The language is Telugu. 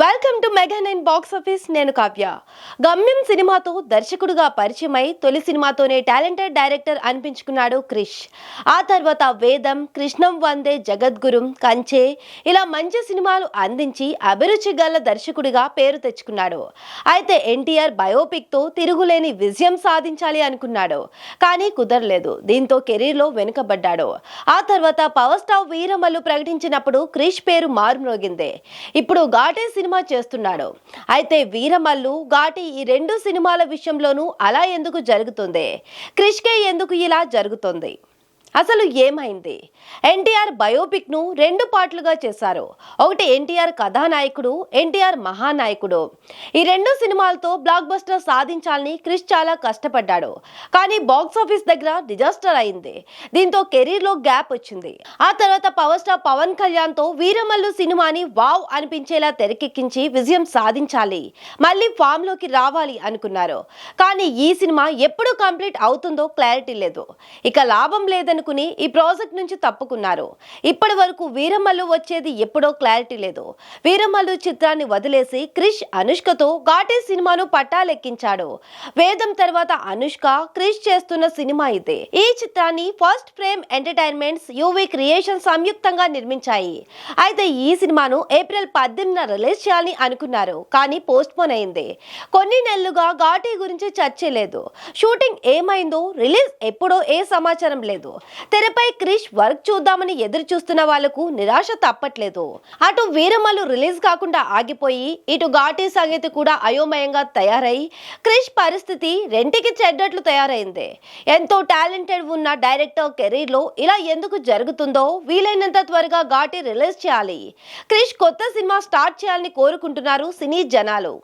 Welcome to mega nine box office నేను కావ్య. గమ్యం సినిమాతో దర్శకుడుగా పరిచయమై తొలి సినిమాతోనే టాలెంటెడ్ డైరెక్టర్ అనిపించుకున్నాడు క్రిష్. ఆ తర్వాత వేదం కృష్ణం వందే జగద్గురు కంచే ఇలా మంచి సినిమాలు అందించి అభిరుచి గల దర్శకుడిగా పేరు తెచ్చుకున్నాడు. అయితే ఎన్టీఆర్ బయోపిక్తో తిరుగులేని విజయం సాధించాలి అనుకున్నాడు. కానీ కుదరలేదు. దీంతో కెరీర్లో వెనుకబడ్డాడు. ఆ తర్వాత పవర్ స్టార్ వీరమల్లు ప్రకటించినప్పుడు క్రిష్ పేరు మారుమ్రోగింది. ఇప్పుడు ఘాటే సినిమా చేస్తున్నాడు. అయితే వీరమల్లు ఘాటి ఈ రెండు సినిమాల విషయంలోనూ అలా ఎందుకు జరుగుతుంది? క్రిష్కే ఎందుకు ఇలా జరుగుతుంది? అసలు ఏమైంది? ఎన్టీఆర్ బయోపిక్ను రెండు పార్ట్లుగా చేశారు. ఒకటి ఎన్టీఆర్ కథానాయకుడు ఎన్టీఆర్ మహానాయకుడు. ఈ రెండు సినిమాలతో బ్లాక్ బస్టర్ సాధించాలని క్రిష్ చాలా కష్టపడ్డాడు. కానీ బాక్స్ ఆఫీస్ దగ్గర డిజాస్టర్ అయింది. దీంతో కెరీర్లో గ్యాప్ వచ్చింది. ఆ తర్వాత పవర్ స్టార్ పవన్ కళ్యాణ్తో వీరమల్లు సినిమాని వావ్ అనిపించేలా తెరకెక్కించి విజయం సాధించాలి. మళ్ళీ ఫామ్లోకి రావాలి అనుకున్నారు. కానీ ఈ సినిమా ఎప్పుడు కంప్లీట్ అవుతుందో క్లారిటీ లేదు. ఇక లాభం లేదని అనుకుని ఈ ప్రాజెక్ట్ నుంచి తప్పుకున్నారు. ఇప్పటి వరకు వీరమల్లు వచ్చేది ఎప్పుడో క్లారిటీ లేదు. వీరమల్లు చిత్రాన్ని వదిలేసి క్రిష్ అనుష్కతో ఘాటీ సినిమాను పట్టాలెక్కించాడు. వేదం తర్వాత అనుష్క క్రిష్ చేస్తున్న సినిమా ఇదే. ఈ చిత్రాన్ని first frame entertainments UV creation సంయుక్తంగా నిర్మించాయి. అయితే ఈ సినిమాను ఏప్రిల్ పద్దెనిమిదిన రిలీజ్ చేయాలని అనుకున్నారు కానీ పోస్ట్ పోన్ అయింది. కొన్ని నెలలుగా ఘాటీ గురించి చర్చ లేదు. షూటింగ్ ఏమైందో రిలీజ్ ఎప్పుడో ఏ సమాచారం లేదు. తెరపై క్రిష్ వర్క్ చూద్దామని ఎదురు చూస్తున్న వాళ్ళకు నిరాశ తప్పట్లేదు. అటు వీరమల్లు రిలీజ్ కాకుండా ఆగిపోయి ఇటు ఘాటీ సంగీతి కూడా అయోమయంగా తయారై క్రిష్ పరిస్థితి రెంటికి చెడ్డట్లు తయారైంది. ఎంతో టాలెంటెడ్ ఉన్న డైరెక్టర్ కెరీర్లో ఇలా ఎందుకు జరుగుతుందో వీలైనంత త్వరగా ఘాటీ రిలీజ్ చేయాలి. క్రిష్ కొత్త సినిమా స్టార్ట్ చేయాలని కోరుకుంటున్నారు సినీ జనాలు.